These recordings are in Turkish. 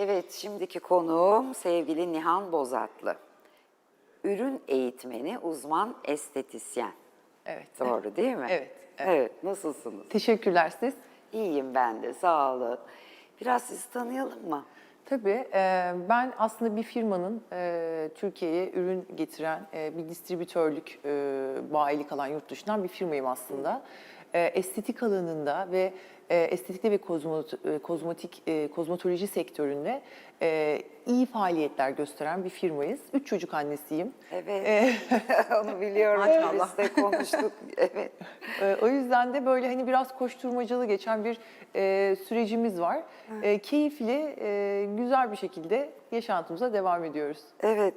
Evet, şimdiki konuğum sevgili Nihan Bozatlı. Ürün eğitmeni, uzman estetisyen. Evet. Doğru değil mi? Evet, Evet, nasılsınız? Teşekkürler siz. İyiyim ben de, sağ olun. Biraz sizi tanıyalım mı? Tabii e, ben aslında bir firmanın e, Türkiye'ye ürün getiren e, bir distribütörlük bayilik alan yurt dışından bir firmayım aslında. Estetik alanında ve estetikte ve kozmot- e, kozmetik e, kozmetoloji sektöründe e, iyi faaliyetler gösteren bir firmayız. Üç çocuk annesiyim. Evet, onu biliyorum. Maşallah. Biz de konuştuk. Evet. O yüzden de böyle hani biraz koşturmacalı geçen bir e, sürecimiz var. E, keyifli, e, güzel bir şekilde yaşantımıza devam ediyoruz. Evet.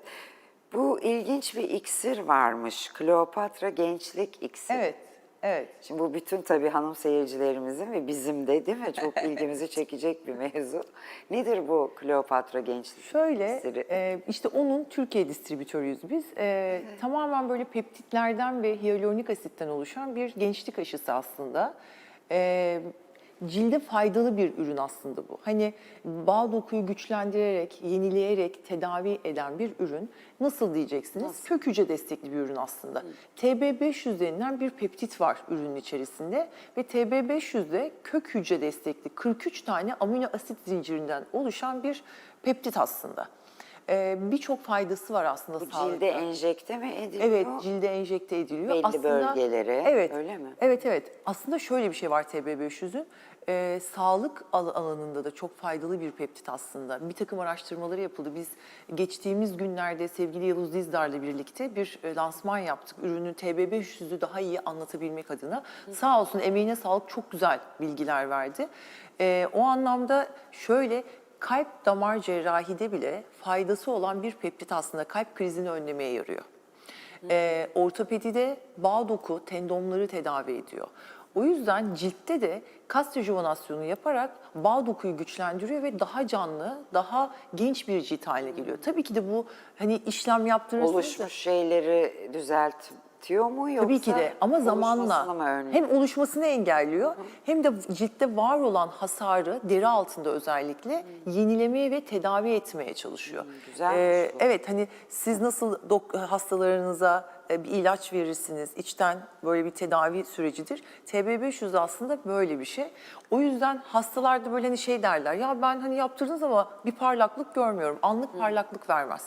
Bu ilginç bir iksir varmış. Kleopatra Gençlik İksiri. Evet, evet. Şimdi bu bütün tabii hanım seyircilerimizin ve bizim de değil mi? Çok ilgimizi çekecek bir mevzu. Nedir bu Kleopatra Gençlik Şöyle, e, işte onun Türkiye distribütörüyüz biz. E, Tamamen böyle peptitlerden ve hyaluronik asitten oluşan bir gençlik aşısı aslında. E, cilde faydalı bir ürün aslında bu. Hani bağ dokuyu güçlendirerek, yenileyerek tedavi eden bir ürün. Nasıl diyeceksiniz? Kök hücre destekli bir ürün aslında. TB500 denilen bir peptit var ürünün içerisinde ve TB500'de kök hücre destekli 43 tane amino asit zincirinden oluşan bir peptit aslında. Ee, Birçok faydası var aslında Bu sağlıkta. cilde enjekte mi ediliyor? Evet, cilde enjekte ediliyor. Belli bölgelere, Evet, öyle mi? Evet, evet. Aslında şöyle bir şey var TB500'ün. Ee, sağlık al- alanında da çok faydalı bir peptit aslında. Bir takım araştırmaları yapıldı. Biz geçtiğimiz günlerde sevgili Yavuz Dizdar'la birlikte bir e, lansman yaptık. Ürünün TB500'ü daha iyi anlatabilmek adına. Sağ olsun emeğine sağlık çok güzel bilgiler verdi. Ee, o anlamda şöyle kalp damar cerrahide bile faydası olan bir peptit aslında kalp krizini önlemeye yarıyor. Ee, ortopedide bağ doku, tendonları tedavi ediyor. O yüzden ciltte de kas rejuvenasyonu yaparak bağ dokuyu güçlendiriyor ve daha canlı, daha genç bir cilt haline geliyor. Tabii ki de bu hani işlem yaptırırsınız da- Oluşmuş şeyleri düzeltiyor mu yoksa? Tabii ki de ama zamanla hem oluşmasını engelliyor hem de ciltte var olan hasarı deri altında özellikle yenilemeye ve tedavi etmeye çalışıyor. Hmm, güzelmiş bu. evet hani siz nasıl hastalarınıza bir ilaç verirsiniz, içten böyle bir tedavi sürecidir. TB500 aslında böyle bir şey. O yüzden hastalarda böyle hani şey derler ya ben hani yaptırdınız ama bir parlaklık görmüyorum. Anlık parlaklık vermez.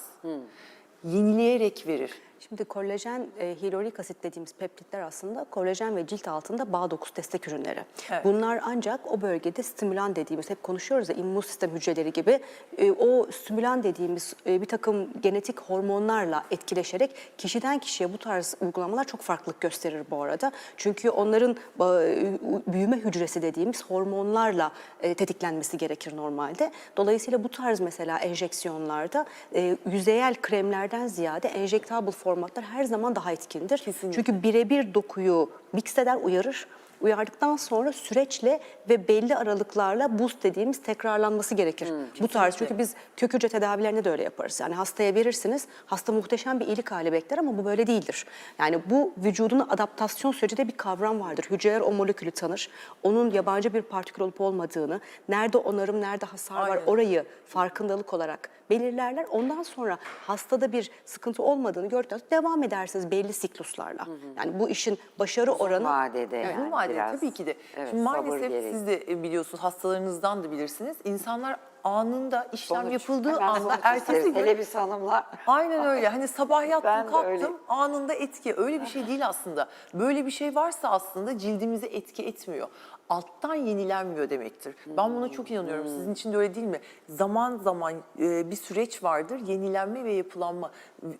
Yenileyerek verir. Şimdi kolajen, e, hyaluronik asit dediğimiz peptitler aslında kolajen ve cilt altında bağ dokusu destek ürünleri. Evet. Bunlar ancak o bölgede stimülan dediğimiz, hep konuşuyoruz ya immün sistem hücreleri gibi, e, o stimülan dediğimiz e, bir takım genetik hormonlarla etkileşerek kişiden kişiye bu tarz uygulamalar çok farklılık gösterir bu arada. Çünkü onların büyüme hücresi dediğimiz hormonlarla e, tetiklenmesi gerekir normalde. Dolayısıyla bu tarz mesela enjeksiyonlarda e, yüzeyel kremlerden ziyade enjektable formatlar her zaman daha etkindir. Kesinlikle. Çünkü birebir dokuyu mix eder, uyarır. Uyardıktan sonra süreçle ve belli aralıklarla boost dediğimiz tekrarlanması gerekir. Bu tarz çünkü biz kök hücre tedavilerinde de öyle yaparız. Yani hastaya verirsiniz, hasta muhteşem bir iyilik hali bekler ama bu böyle değildir. Yani bu vücudun adaptasyon süreci de bir kavram vardır. Hücreler o molekülü tanır. Onun yabancı bir partikül olup olmadığını, nerede onarım, nerede hasar var Aynen. orayı farkındalık olarak belirlerler. Ondan sonra hastada bir sıkıntı olmadığını gördükten sonra devam edersiniz belli sikluslarla. Yani bu işin başarı oranı vadede Evet, yani uzun vadede biraz. tabii ki de. Evet, Şimdi maalesef gerekiyor. siz de e, biliyorsunuz hastalarınızdan da bilirsiniz. İnsanlar anında işlem Sonuç. yapıldığı Hemen anda ertesi gün Hele biz hanımlar. Aynen öyle. Hani sabah yattım kalktım öyle. anında etki. Öyle bir şey değil aslında. Böyle bir şey varsa aslında cildimize etki etmiyor. Alttan yenilenmiyor demektir. Ben buna çok inanıyorum. Sizin için de öyle değil mi? Zaman zaman e, bir süreç vardır. Yenilenme ve yapılanma.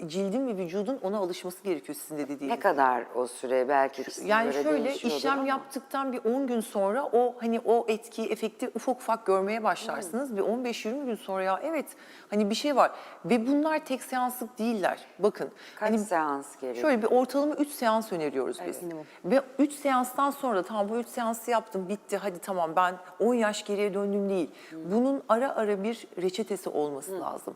Cildin ve vücudun ona alışması gerekiyor sizin de dediğiniz. Ne kadar o süre belki Yani göre şöyle değişiyordur işlem ama. yaptıktan bir 10 gün sonra o hani o etkiyi, efekti ufak ufak görmeye başlarsınız. Bir 15-20 gün sonra ya evet hani bir şey var. Ve bunlar tek seanslık değiller. Bakın. Kaç hani seans gerekiyor? Şöyle bir ortalama 3 seans öneriyoruz biz. Ve 3 seanstan sonra da tamam bu 3 seansı yaptım bitti hadi tamam ben 10 yaş geriye döndüm değil. Bunun ara ara bir reçetesi olması lazım.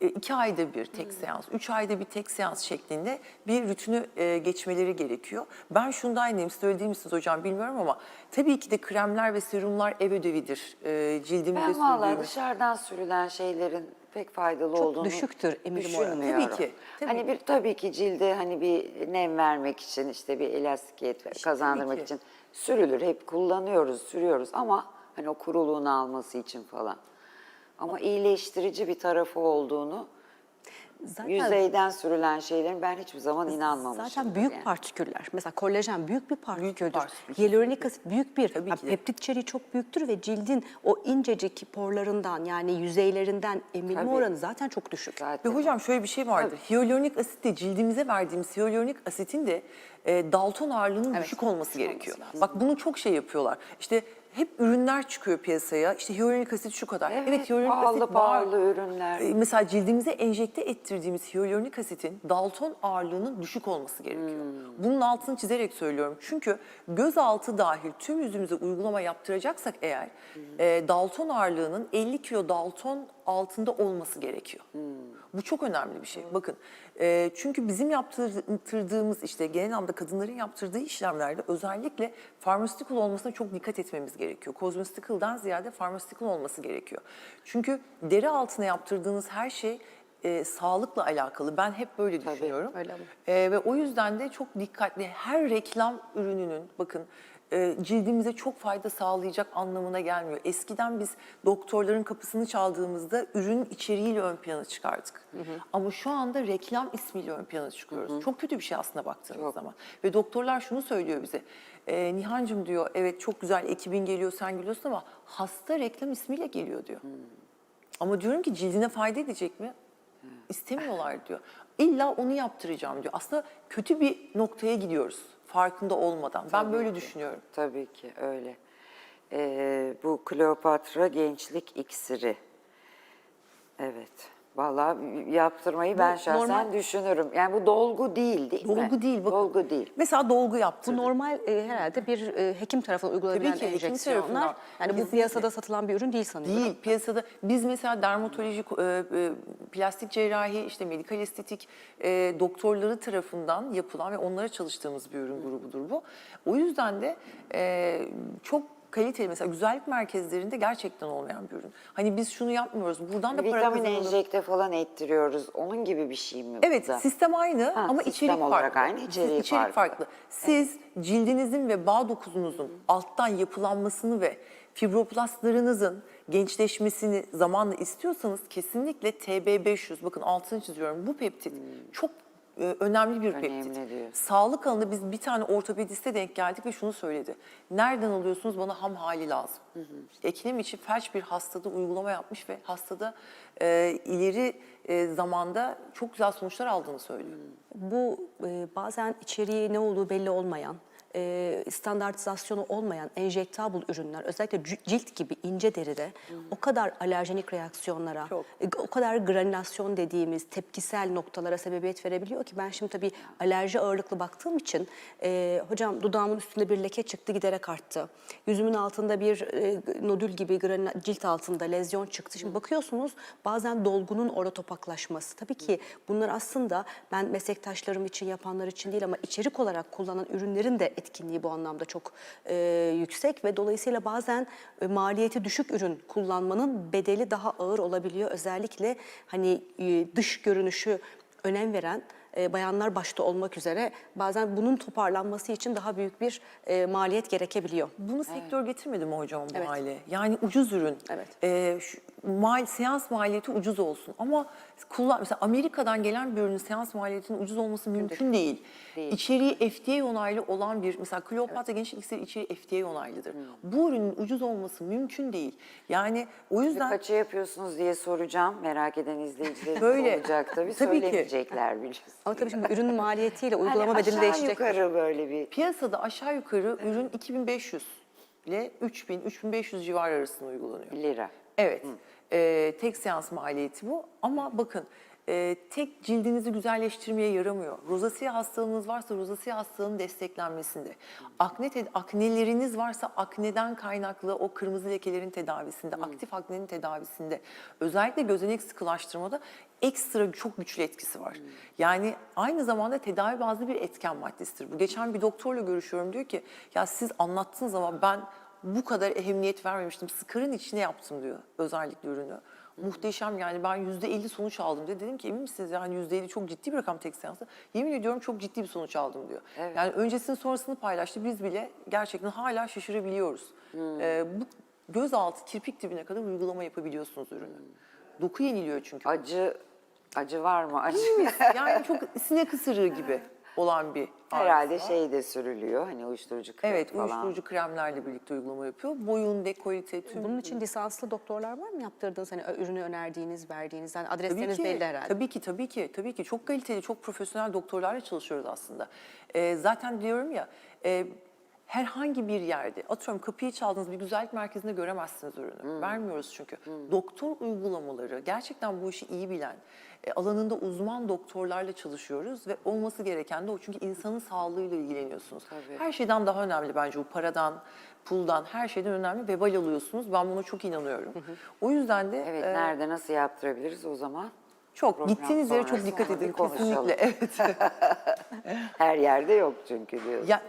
e, iki ayda bir tek seans, üç ayda bir tek seans şeklinde bir rutini e, geçmeleri gerekiyor. Ben şundan eminim, söylediğim misiniz hocam bilmiyorum ama tabii ki de kremler ve serumlar ev ödevidir. E, cildimize Ben valla sürdüğümüz. dışarıdan sürülen şeylerin pek faydalı Çok olduğunu düşüktür eminim oranı. düşünmüyorum. Tabii ki, tabii hani bir tabii ki cilde hani bir nem vermek için işte bir elastikiyet kazandırmak ki. için sürülür. Hep kullanıyoruz, sürüyoruz ama hani o kuruluğunu alması için falan. Ama iyileştirici bir tarafı olduğunu Zaten yüzeyden sürülen şeylerin ben hiçbir zaman inanmamışım. Zaten büyük partiküller. Mesela kolajen büyük bir partiküldür. partikül. Hyaluronik asit büyük bir. Tabii de. peptit içeriği çok büyüktür ve cildin o incecik porlarından yani yüzeylerinden emilme Tabii. oranı zaten çok düşük. Zaten. Ve hocam şöyle bir şey vardır. Hyaluronik asit de cildimize verdiğimiz hyaluronik asitin de e, Dalton ağırlığının Evet, düşük olması gerekiyor. olması lazım. Bak bunu çok şey yapıyorlar. İşte hep ürünler çıkıyor piyasaya. İşte hyaluronik asit şu kadar. Evet, hyaluronik pahalı asit var. pahalı ürünler. E, Mesela cildimize enjekte ettirdiğimiz hyaluronik asitin Dalton ağırlığının düşük olması gerekiyor. Hmm. Bunun altını çizerek söylüyorum. Çünkü gözaltı dahil tüm yüzümüze uygulama yaptıracaksak eğer Hmm. e, Dalton ağırlığının 50 kilo Dalton altında olması gerekiyor. Hmm. Bu çok önemli bir şey. Bakın e, çünkü bizim yaptırdığımız işte genel anlamda kadınların yaptırdığı işlemlerde özellikle pharmaceutical olmasına çok dikkat etmemiz gerekiyor. Cosmeceutical'dan ziyade pharmaceutical olması gerekiyor. Çünkü deri altına yaptırdığınız her şey e, sağlıkla alakalı. Ben hep böyle düşünüyorum. öyle ama. E, ve o yüzden de çok dikkatli her reklam ürününün bakın e, cildimize çok fayda sağlayacak anlamına gelmiyor. Eskiden biz doktorların kapısını çaldığımızda ürünün içeriğiyle ön plana çıkardık. Ama şu anda reklam ismiyle ön plana çıkıyoruz. Çok kötü bir şey aslında baktığınız zaman. Ve doktorlar şunu söylüyor bize. E, Nihancığım diyor evet çok güzel ekibin geliyor sen geliyorsun ama hasta reklam ismiyle geliyor diyor. Ama diyorum ki cildine fayda edecek mi? İstemiyorlar diyor. İlla onu yaptıracağım diyor. Aslında kötü bir noktaya gidiyoruz farkında olmadan. Ben böyle düşünüyorum. Tabii ki öyle. Ee, bu Kleopatra gençlik iksiri. Evet. Vallahi yaptırmayı ben şahsen normal- düşünürüm. Yani bu dolgu değil değil mi? Dolgu değil. Bak, Dolgu değil. Mesela dolgu Bu yaptırdık. normal e, herhalde bir e, hekim tarafından uygulanan Tabii ki, hekim enjeksiyonlar. tarafından. Yani bu Kesinlikle. piyasada satılan bir ürün değil sanıyorum. Değil piyasada biz mesela dermatoloji, e, e, plastik cerrahi, işte medikal estetik e, doktorları tarafından yapılan ve onlara çalıştığımız bir ürün grubudur bu. O yüzden de e, çok kaliteli mesela güzellik merkezlerinde gerçekten olmayan bir ürün. Hani biz şunu yapmıyoruz buradan da para Vitamin kazanalım. enjekte falan ettiriyoruz. Onun gibi bir şey mi bu Evet, da? sistem aynı Ha, ama sistem içerik olarak farklı. aynı, içeriği içerik farklı. Siz cildinizin ve bağ dokunuzun alttan yapılanmasını ve fibroplastlarınızın gençleşmesini zamanla istiyorsanız kesinlikle TB500 bakın altını çiziyorum bu peptit çok e, önemli bir Önemli peptit. diyor. Sağlık alanında biz bir tane ortopediste denk geldik ve şunu söyledi. Nereden alıyorsunuz? Bana ham hali lazım. Eklem içi felç bir hastada uygulama yapmış ve hastada e, ileri e, zamanda çok güzel sonuçlar aldığını söylüyor. Bu e, bazen içeriği ne olduğu belli olmayan, e, standartizasyonu olmayan enjektable ürünler özellikle cilt gibi ince deride o kadar alerjenik reaksiyonlara, Çok. e, o kadar granülasyon dediğimiz tepkisel noktalara sebebiyet verebiliyor ki ben şimdi tabii alerji ağırlıklı baktığım için e, hocam dudağımın üstünde bir leke çıktı giderek arttı. Yüzümün altında bir e, nodül gibi granü- cilt altında lezyon çıktı. Şimdi bakıyorsunuz bazen dolgunun orada topaklaşması. Tabii ki bunlar aslında ben meslektaşlarım için yapanlar için değil ama içerik olarak kullanan ürünlerin de etkinliği bu anlamda çok e, yüksek ve dolayısıyla bazen e, maliyeti düşük ürün kullanmanın bedeli daha ağır olabiliyor. Özellikle hani e, dış görünüşü önem veren e, bayanlar başta olmak üzere bazen bunun toparlanması için daha büyük bir e, maliyet gerekebiliyor. Bunu sektör getirmedi mi hocam bu Evet. hale? Yani ucuz ürün. Evet. Ee, şu, mal, seans maliyeti ucuz olsun. Ama kullan, mesela Amerika'dan gelen bir ürünün seans maliyetinin ucuz olması mümkün değil. Değil. İçeriği FDA onaylı olan bir, mesela Kleopatra Gençlik İksiri içeriği FDA onaylıdır. Bu ürünün ucuz olması mümkün değil. Yani o yüzden... Kaça yapıyorsunuz diye soracağım. Merak eden izleyicilerimiz Böyle. olacak tabii. Tabii. Söylemeyecekler biliyorsun. Ama tabii şimdi ürün maliyetiyle uygulama Hani bedeli aşağı değişecek. yukarı böyle bir Piyasada aşağı yukarı ürün 2500 ile 3000-3500 civarı arasında uygulanıyor. lira. Evet. Ee, tek seans maliyeti bu. Ama bakın e, tek cildinizi güzelleştirmeye yaramıyor. Rozasiye hastalığınız varsa rozasiye hastalığının desteklenmesinde. Akne akneleriniz varsa akneden kaynaklı o kırmızı lekelerin tedavisinde, aktif aknenin tedavisinde, özellikle gözenek sıkılaştırmada ekstra çok güçlü etkisi var. Yani aynı zamanda tedavi bazlı bir etken maddesidir. Bu geçen bir doktorla görüşüyorum diyor ki ya siz anlattığınız zaman ben bu kadar ehemmiyet vermemiştim. Sıkarın içine yaptım diyor özellikle ürünü. Muhteşem yani ben yüzde 50 sonuç aldım diye dedim ki emin misiniz yani yüzde 50 çok ciddi bir rakam tek seansta. Yemin ediyorum çok ciddi bir sonuç aldım diyor. Evet. Yani öncesini sonrasını paylaştı biz bile gerçekten hala şaşırabiliyoruz. Ee, bu gözaltı kirpik dibine kadar uygulama yapabiliyorsunuz ürünü. Doku yeniliyor çünkü. Acı acı var mı? Acı. yani çok sinek ısırığı gibi olan bir Herhalde var. şey de sürülüyor. Hani uyuşturucu krem Evet, falan. uyuşturucu kremlerle birlikte uygulama yapıyor. Boyun, dekolite, tüm Bunun için lisanslı doktorlar var mı yaptırdığınız hani ürünü önerdiğiniz, verdiğiniz? Yani Tabii adresleriniz ki, belli herhalde. tabii ki, tabii ki, tabii ki. Çok kaliteli, çok profesyonel doktorlarla çalışıyoruz aslında. Ee, zaten diyorum ya, e, herhangi bir yerde, atıyorum kapıyı çaldığınız bir güzellik merkezinde göremezsiniz ürünü. Hmm. Vermiyoruz çünkü. Doktor uygulamaları, gerçekten bu işi iyi bilen, e, alanında uzman doktorlarla çalışıyoruz ve olması gereken de o. Çünkü insanın sağlığıyla ilgileniyorsunuz. Tabii. Her şeyden daha önemli bence bu paradan, puldan, her şeyden önemli vebal alıyorsunuz. Ben buna çok inanıyorum. O yüzden de Evet e, nerede nasıl yaptırabiliriz o zaman? Çok gittiğiniz yere çok sonrası dikkat edin konuşalım. kesinlikle. Evet. Her yerde yok çünkü diyorsun. ya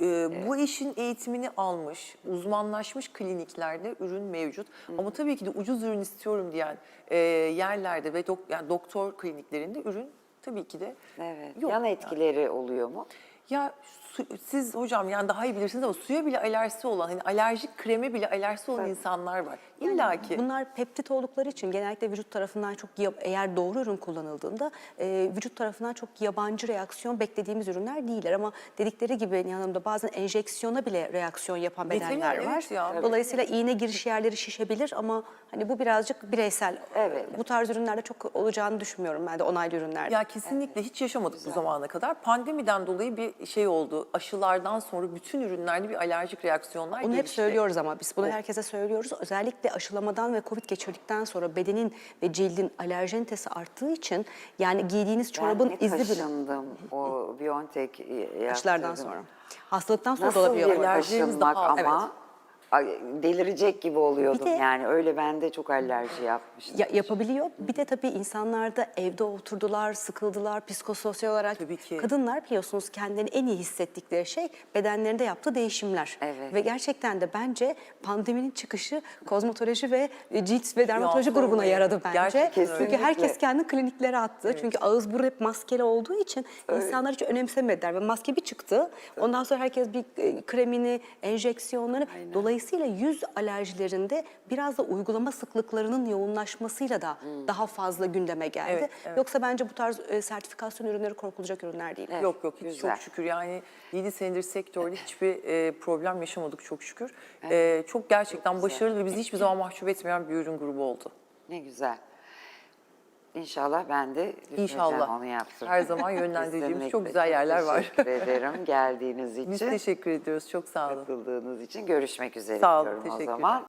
e, bu işin eğitimini almış, uzmanlaşmış kliniklerde ürün mevcut. Ama tabii ki de ucuz ürün istiyorum diyen e, yerlerde ve dok- yani doktor kliniklerinde ürün tabii ki de Evet. yok. Yan etkileri oluyor mu? Ya su- siz hocam yani daha iyi bilirsiniz ama suya bile alerjisi olan, hani alerjik kreme bile alerjisi olan insanlar var. İlla ki. Bunlar peptit oldukları için genellikle vücut tarafından çok eğer doğru ürün kullanıldığında e, vücut tarafından çok yabancı reaksiyon beklediğimiz ürünler değiller ama dedikleri gibi yanımda bazen enjeksiyona bile reaksiyon yapan bedenler evet var. ya. Dolayısıyla iğne giriş yerleri şişebilir ama hani bu birazcık bireysel. Evet. Bu tarz ürünlerde çok olacağını düşünmüyorum ben de onaylı ürünlerde. Ya kesinlikle hiç yaşamadık bu zamana kadar. Pandemiden dolayı bir şey oldu. Aşılardan sonra bütün ürünlerde bir alerjik reaksiyonlar Bunu hep gelişti. söylüyoruz ama biz bunu herkese söylüyoruz. Özellikle aşılamadan ve Covid geçirdikten sonra bedenin ve cildin alerjenitesi arttığı için yani giydiğiniz çorabın ben izi bile o Biontech yaptırdım. aşılardan sonra. Hastalıktan sonra da Nasıl olabiliyor. bir Alerjileriniz kaşınmak daha- ama ay, delirecek gibi oluyordum de- yani öyle bende çok alerji yapmıştım. Ya, yapabiliyor. Bir de tabii insanlar da evde oturdular, sıkıldılar, psikososyal olarak. Tabii ki. Kadınlar biliyorsunuz kendilerini en iyi hissettikleri şey bedenlerinde yaptığı değişimler. Evet. Ve gerçekten de bence pandeminin çıkışı kozmetoloji ve e, cilt ve dermatoloji sorma grubuna ya. yaradı bence. Gerçekten öyle. Çünkü herkes kendi kliniklere attı. Çünkü ağız burun hep maskeli olduğu için insanlar hiç önemsemediler. Ve maske bir çıktı. Ondan sonra herkes bir e, kremini, enjeksiyonları. Dolayısıyla yüz alerjilerinde biraz da uygulama sıklıklarının yoğunlaşmasıyla da daha fazla gündeme geldi. Evet, evet. Yoksa bence bu tarz e, sertifikasyon ürünleri korkulacak ürünler değil. Yok yok hiç Güzel. çok şükür yani 7 senedir sektörde hiçbir e, problem yaşamadık çok şükür. E, çok gerçekten başarılı ve bizi hiçbir zaman mahcup etmeyen bir ürün grubu oldu. Ne güzel. İnşallah ben de İnşallah. onu yaptırdım. Her zaman yönlendirdiğimiz çok güzel yerler var. Teşekkür ederim geldiğiniz için. Biz teşekkür ediyoruz çok sağ olun. Katıldığınız için görüşmek üzere Sağ olun, diyorum o teşekkürler. zaman.